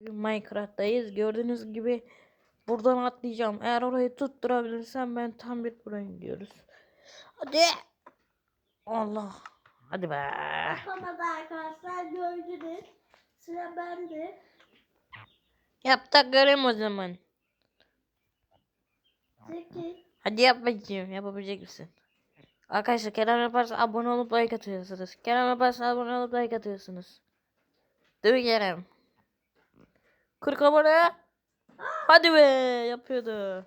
Minecraft'tayız. Gördüğünüz gibi buradan atlayacağım. Eğer orayı tutturabilirsem ben tam bir pro gidiyoruz. Hadi. Allah. Hadi be. Yapamadı arkadaşlar gördünüz. Sıra bende. Yap da göreyim o zaman. Peki. Hadi yap bakayım. Yapabilecek misin? Arkadaşlar Kerem yaparsa abone olup like atıyorsunuz. Kerem yaparsa abone olup like atıyorsunuz. Değil mi Kerem? 40 abone. Hadi be yapıyordu.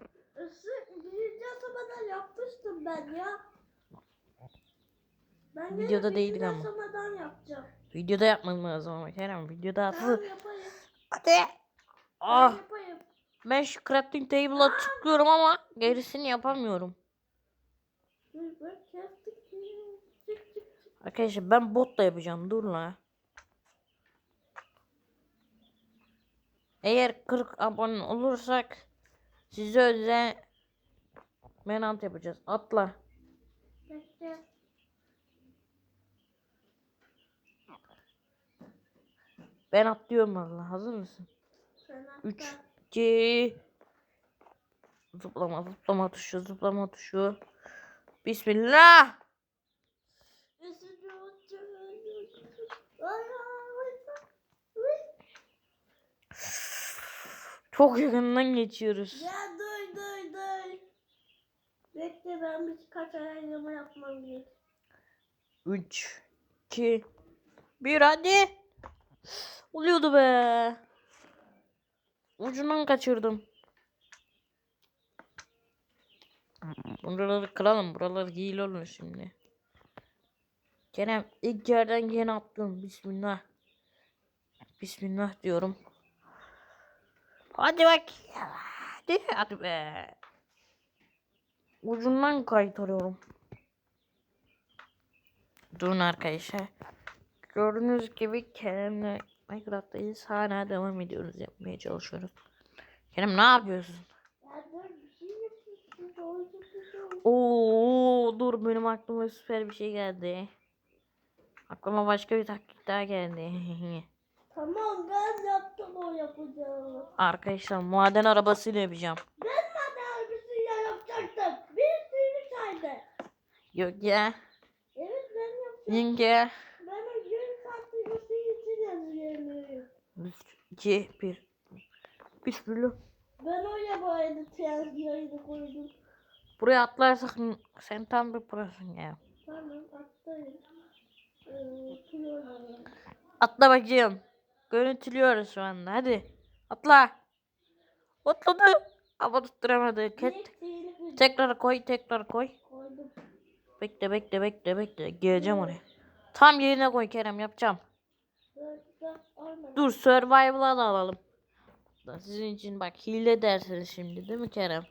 Birinci aşamadan yapmıştım ben ya. Ben Videoda değildik ama. aşamadan yapacağım. Videoda yapmam lazım ama Kerem videoda yapayım. Hadi. Ben Ah yapayım. ben şu crafting table'a tıklıyorum ama gerisini yapamıyorum. Arkadaşlar ben botla yapacağım. Dur la. Eğer 40 abone olursak size özel menant yapacağız. Atla. Ben atlıyorum valla. Hazır mısın? Sen 3 atla. 2 Zıplama zıplama tuşu zıplama tuşu. Bismillah. Çok yakından geçiyoruz. Ya dur dur dur. Bekle ben birkaç ayarlama yapmam gerek. 3 2 1 hadi. Oluyordu be. Ucundan kaçırdım. Buraları kıralım. Buralar hile olur şimdi. Kerem ilk yerden yine attım. Bismillah. Bismillah diyorum. Hadi bak. Hadi, hadi be. Ucundan kaytarıyorum. Durun arkadaşlar. Gördüğünüz gibi Kerem'le Minecraft'tayız. Hala devam ediyoruz. Yapmaya çalışıyoruz. Kerem ne yapıyorsun? Oo dur benim aklıma süper bir şey geldi. Aklıma başka bir taktik daha geldi. Tamam ben yaptım o yapacağımı. Arkadaşlar maden arabasıyla yapacağım. Ben de elbisesiyle yapacaktım. Bir sürü saydı. Yok ya. Evet ben yaptım. Yenge. Ben o o şey için yazıyorum. 3, 2, 1. Bismillah. Ben oraya bu arada tiyaz yayını koydum. Buraya atlarsak sen tam bir prosun ya. Tamam attayım. Ee. Atla bakayım. Görüntülüyoruz şu anda. Hadi. Atla. Atladı. Ama tutturamadı. Ket. Tekrar koy, tekrar koy. koydum. Bekle, bekle, bekle, bekle. Geleceğim oraya. Tam yerine koy Kerem, yapacağım. Dur, survival'a da alalım. Sizin için bak hile dersiniz şimdi değil mi Kerem?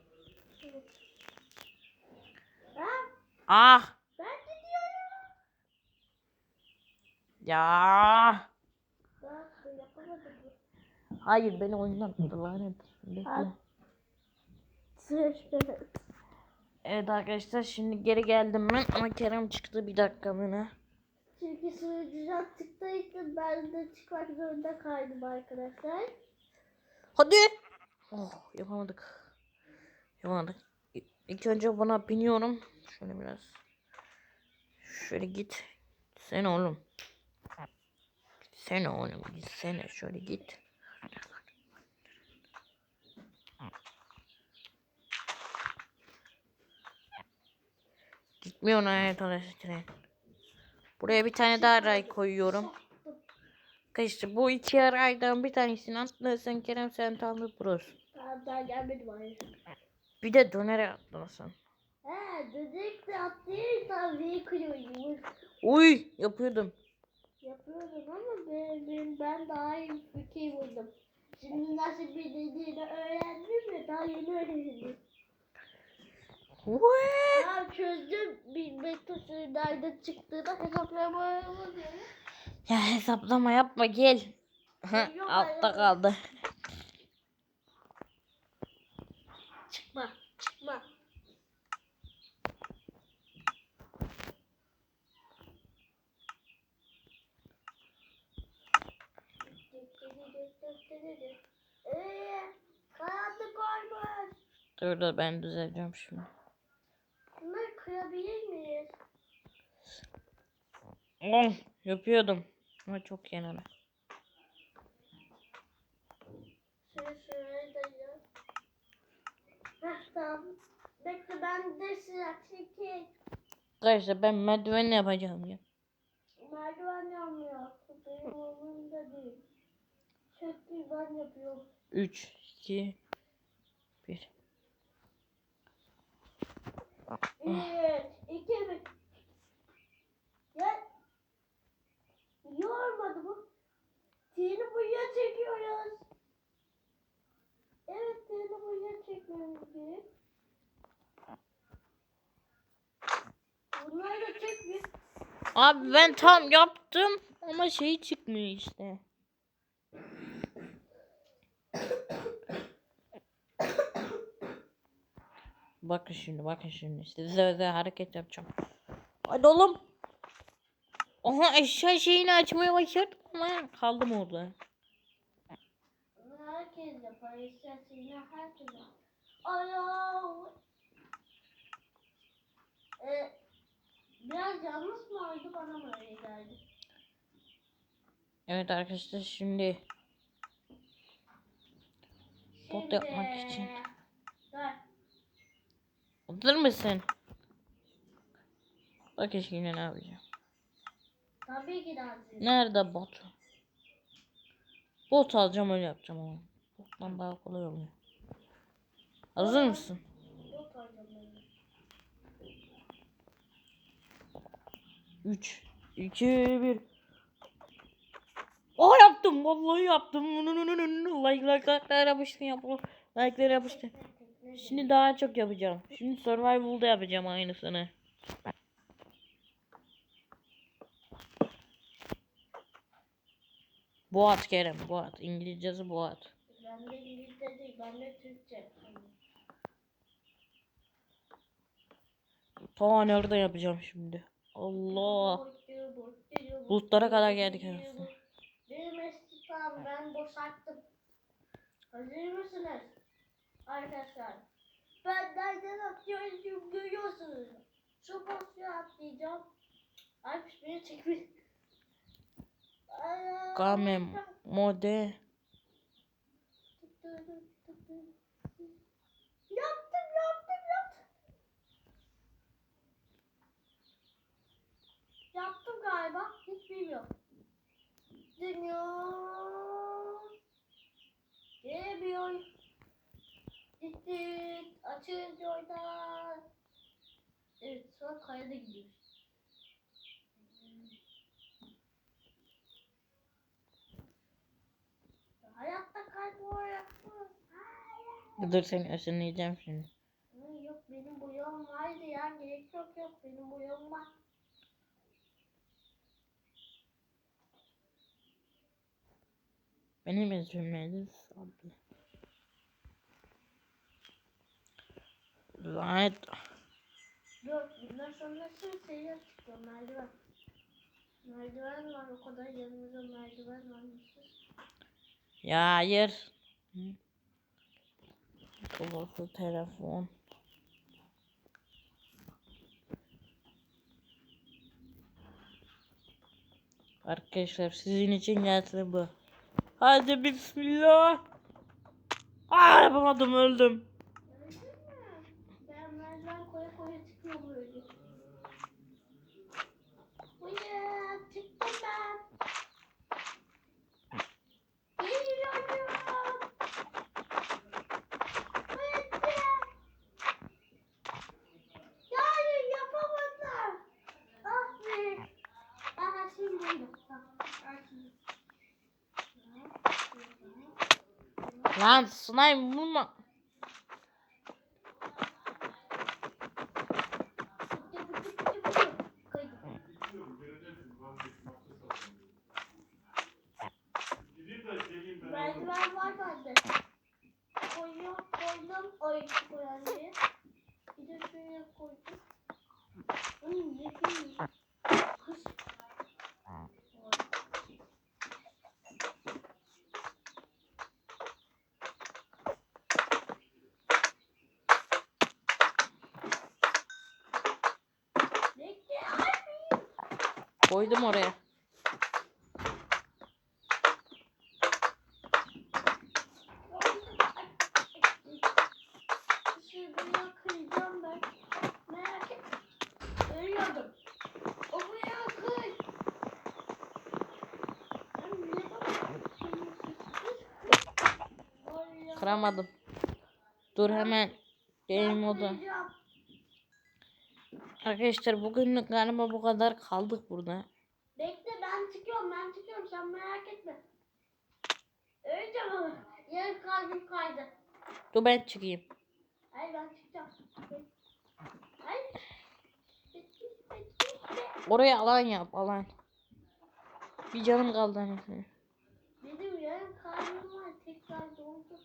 Ah! Ben gidiyorum. Ya! Hayır beni oyundan attı lanet. Bekle. Evet arkadaşlar şimdi geri geldim ben ama Kerem çıktı bir dakikalığına. Çünkü sunucudan çıktığı için ben de çıkmak zorunda kaldım arkadaşlar. Hadi. Oh yapamadık. Yapamadık. İlk önce buna biniyorum. Şöyle biraz. Şöyle git. Sen oğlum. Sen oğlum gitsene şöyle git. Gitmiyor evet arkadaşlar. Buraya bir tane daha ray koyuyorum. Arkadaşlar bu iki raydan bir tanesini atlarsan Kerem sen tam bir. Tamam daha gelmedim hayır. Bir de dönere atlasın. He dedik de atlayayım tabii kırıyorum. Uy yapıyordum. Yapıyordum ama ben, ben, daha iyi bir fikir buldum. Şimdi nasıl bir dediğini öğrendim ya daha yeni öğrendim. What? Tamam çözdüm bir metrosu nerede çıktığını hesaplamaya Ya hesaplama yapma gel. Yok, Altta kaldı. Dur dur ben düzelteceğim şimdi. Bunları kırabilir miyiz? Oh, yapıyordum. Ama çok kenara. Şöyle şöyle dayı. Heh tamam. Bekle ben de sıra çekil. Arkadaşlar ben merdiven yapacağım ya. Merdiven yanmıyor. Benim umurumda değil. Ben yapıyorum. 3, 2, 1. Bir, iki, bir. Gel. Yormadı bu. Tini buraya çekiyoruz. Evet tini buraya çekmemiz gerek. Bunları da. Abi ben tam yaptım ama şey çıkmıyor işte. Bakın şimdi bakın şimdi işte size özel hareket yapacağım. Hadi oğlum. Aha eşya şeyini açmaya başladım ama kaldım orada. Herkes yapar. İsterseniz herkes yapar. Ayağı. Ee, biraz yanlış mı oldu bana mı öyle geldi? Evet arkadaşlar şimdi Bot yapmak için. Dur. Hazır mısın? Bakın şimdi ne yapacağım. Tabii ki de hazır. Nerede bot? Bot alacağım öyle yapacağım ama. Bottan daha kolay oluyor. Hazır mısın? Yok hocam benim. 3 2 1 Oh yaptım vallahi yaptım. Like like like'lar yapıştı yapalım. Like'lar yapıştı. Şimdi daha çok yapacağım. Şimdi survival'da yapacağım aynısını. Boğat Kerem Boğat. İngilizcesi Boğat. Ben de İngilizce değil, ben de Türkçe. Ta nerede yapacağım şimdi? Allah. Bulutlara kadar geldik aslında. Benim eski ben boşalttım. Hazır mısınız? Arkadaşlar. Ben nereden atlıyorum görüyorsunuz. Şu boşluğa atlayacağım. Ay beni çekmiş. Kamem mode. Yaptım yaptım yaptım. Yaptım galiba. Hiç bilmiyorum. Dönüyor. Gitti. Açın oradan. Evet an kayada gidiyoruz. Hayatta kayboluyor. Hayır. Dur seni ışınlayacağım şimdi. Yok benim boyam vardı ya. Gerek yok yok benim boyam var. Benim ismim neydi? Sabri. Lanet. Yok bundan sonrası şeyler çıkıyor merdiven. Merdiven var o kadar yanımızda merdiven varmışız. Ya hayır. Kapalı telefon. Arkadaşlar sizin için gelsin bu. Hadi bismillah. Aa yapamadım öldüm. Gördün mü? Ben merdiven koya koya çıkıyor böyle. Uya çıktım ben. Geliyorum. Hadi. Hayır yapamadım. Ah be. Aha şimdi buldum. Bak, ah, şimdi. Lan slime vurma. Merdiven var bende. Koyuyorum, koydum. Ay koyan diye. Bir de şuraya koydum. Ay ne bileyim. Kız. Koydum oraya. Şuraya kıyacağım ben. Merak etme. Ölüyordum. O buraya kıy. Ben niye bana Kıramadım. Dur hemen game modu. Arkadaşlar bugünlük galiba bu kadar kaldık burada. Bekle ben çıkıyorum ben çıkıyorum sen merak etme. Öleceğim ama. Yarın kalbim kaydı. Dur ben çıkayım. Hayır ben çıkacağım. Hayır. Oraya alan yap alan. Bir canım kaldı anasını. Benim yarın kalbim var tekrar doldu.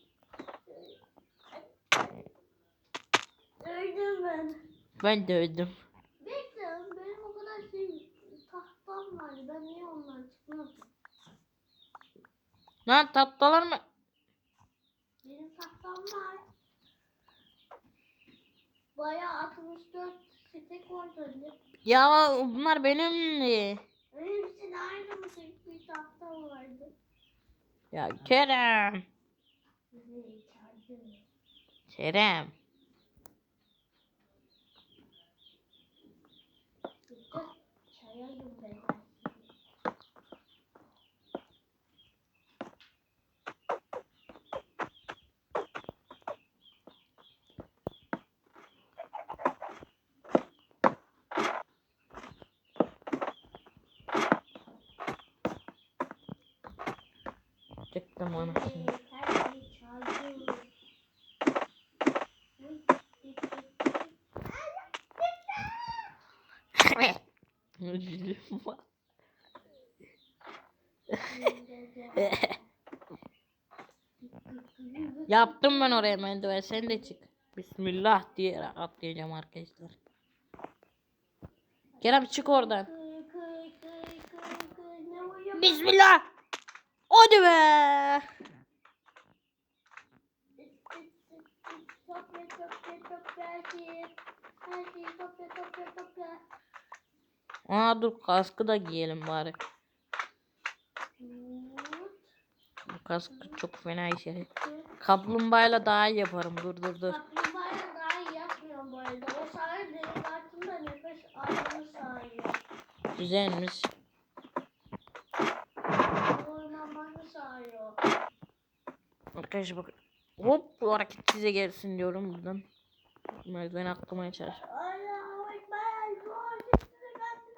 Öldüm ben. Ben de öldüm. Bekle benim o kadar şey tahtam vardı. Ben niye ondan çıkmadım? Lan tatlılar mı? Benim tahtam var. Bayağı 64 stek orada. Ya bunlar benimdi. Hepsinin aynı mı tek bir tahtam vardı? Ya Kerem. Kerem. Bitti. Çaya ben. Çıktım anasını. Her şeyi çaldı. Uy, bitti. Yaptım ben oraya merdiven sen de çık. Bismillah diye atlayacağım arkadaşlar. Kerem çık oradan. Bismillah. Hadi be. Topla topla topla. Her şeyi topla topla topla. Aa dur kaskı da giyelim bari. Bu kaskı çok fena işe. Kaplumbağayla daha iyi yaparım. Dur dur dur. Kaplumbağayla daha iyi yapmıyorum bu arada. O sadece benim altımda nefes almamı sağlıyor. Güzelmiş. Ormanmanı sağlıyor. Arkadaşlar bak. Hop bu hareket size gelsin diyorum buradan. Merdiven atlamaya çalış. Allahu Ekber. Zor. Size gelsin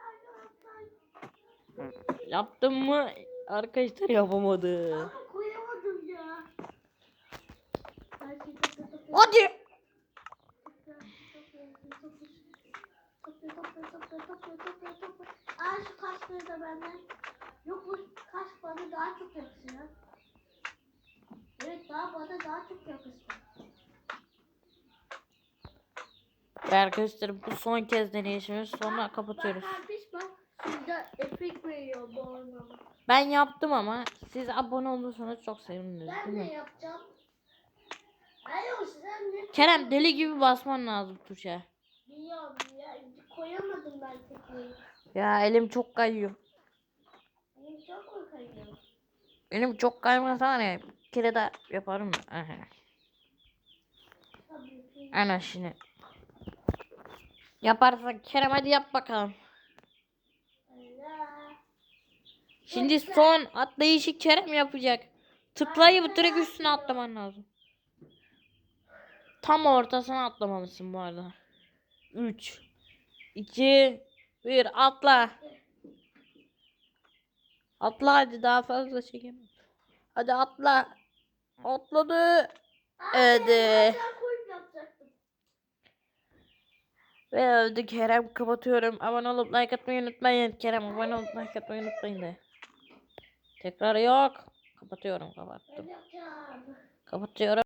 arkadaşlar. Yaptım mı? Arkadaşlar yapamadı. Ama koyamadım ya. Hadi. Aa şu kaşları da benden. Yok bu kaş bana daha çok yakışıyor. Evet daha bana daha çok yakışıyor. Ve arkadaşlar bu son kez deneyişimiz sonra kapatıyoruz. Efekt veriyor bu. Ben yaptım ama siz abone olursanız çok seviniriz Ben mi? yapacağım. Alo sen ne? Kerem deli gibi basman lazım tuşa. Biliyorum ya. Koyamadım ben tekneyi. Ya elim çok kayıyor. Benim çok mu kayıyor? Elim çok kaymasa bir kere de yaparım. Aha. Ana şimdi. Yaparsan Kerem hadi yap bakalım. Allah. Şimdi son atlayışı Kerem yapacak. Tıklayıp direkt üstüne atlaman lazım. Tam ortasına atlamalısın bu arada. 3 2 1 atla. Atla hadi daha fazla çekemem. Hadi atla. Atladı. Yapacaktım. Ve öldü Kerem kapatıyorum. Abone olup like atmayı unutmayın. Kerem abone olup like atmayı unutmayın de. Tekrar yok. Kapatıyorum kapattım. Kapatıyorum.